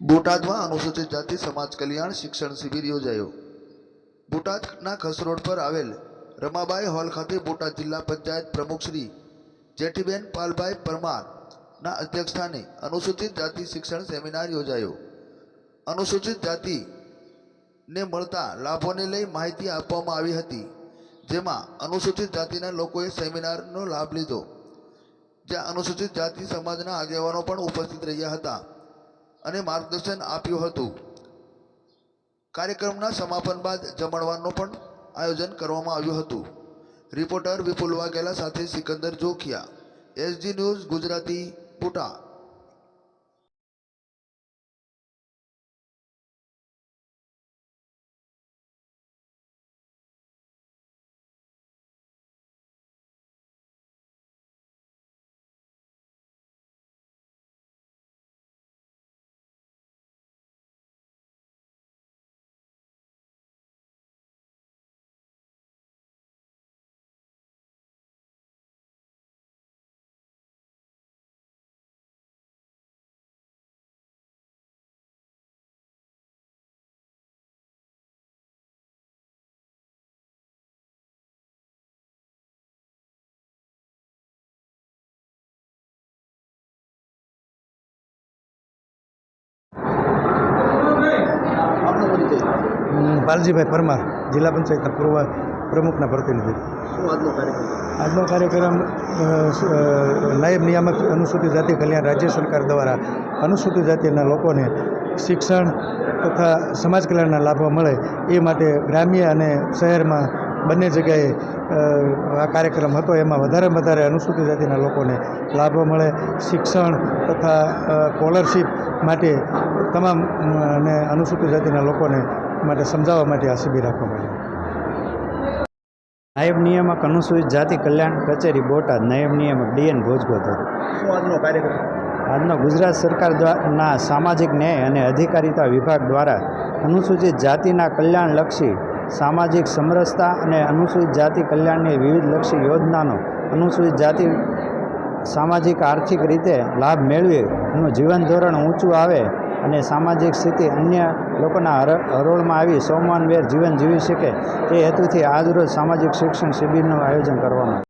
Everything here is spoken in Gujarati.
બોટાદમાં અનુસૂચિત જાતિ સમાજ કલ્યાણ શિક્ષણ શિબિર યોજાયો. બોટાદના ખસરોડ પર આવેલ રમાબાઈ હોલ ખાતે બોટાદ જિલ્લા પંચાયત પ્રમુખ શ્રી જેઠીબેન પાલભાઈ પરમારના અધ્યક્ષસ્થાને અનુસૂચિત જાતિ શિક્ષણ સેમિનાર યોજાયો. અનુસૂચિત જાતિને મળતા લાભોને લઈ માહિતી આપવામાં આવી હતી, જેમાં અનુસૂચિત જાતિના લોકોએ સેમિનારનો લાભ લીધો, જ્યાં અનુસૂચિત જાતિ સમાજના આગેવાનો પણ ઉપસ્થિત રહ્યા હતા. અને માર્ગદર્શન આપ્યું હતું. કાર્યક્રમના સમાપન બાદ જમણવારનું પણ આયોજન કરવામાં આવ્યું હતું. રિપોર્ટર વિપુલ વાઘેલા સાથે સિકંદર જોખિયા. એસજી ન્યૂઝ ગુજરાતી બોટાદ પરિચય પાલજીભાઈ પરમાર જિલ્લા પંચાયતના પૂર્વ પ્રમુખના પ્રતિનિધિ. આજનો કાર્યક્રમ? નાયબ નિયામક અનુસૂચિત જાતિ કલ્યાણ રાજ્ય સરકાર દ્વારા અનુસૂચિત જાતિના લોકોને શિક્ષણ તથા સમાજ કલ્યાણના લાભો મળે એ માટે ગ્રામ્ય અને શહેરમાં બંને જગ્યાએ આ કાર્યક્રમ હતો. એમાં વધારે વધારે અનુસૂચિત જાતિના લોકોને લાભો મળે. શિક્ષણ તથા સ્કોલરશીપ માટે તમામ ને અને અનુસૂચિત જાતિના લોકોને માટે સમજાવવા માટે આ શિબિર રાખવામાં આવી નાયબ નિયામક અનુસૂચિત જાતિ કલ્યાણ કચેરી બોટાદ નાયબ નિયામક ડીએન ભોજગોદર. આજનો ગુજરાત સરકાર દ્વારા સામાજિક ન્યાય અને અધિકારીતા વિભાગ દ્વારા અનુસૂચિત જાતિના કલ્યાણલક્ષી સામાજિક સમરસતા અને અનુસૂચિત જાતિ કલ્યાણની વિવિધ લક્ષી યોજનાનો અનુસૂચિત જાતિ સામાજિક, આર્થિક રીતે લાભ મેળવી એનું જીવન ધોરણ ઊંચું આવે અને સામાજિક સ્થિતિ અન્ય લોકોના હર, હરોળમાં આવી સૌમાનભેર જીવન જીવી શકે તે હેતુથી આજરોજ સામાજિક શિક્ષણ શિબિરનું આયોજન કરવામાં.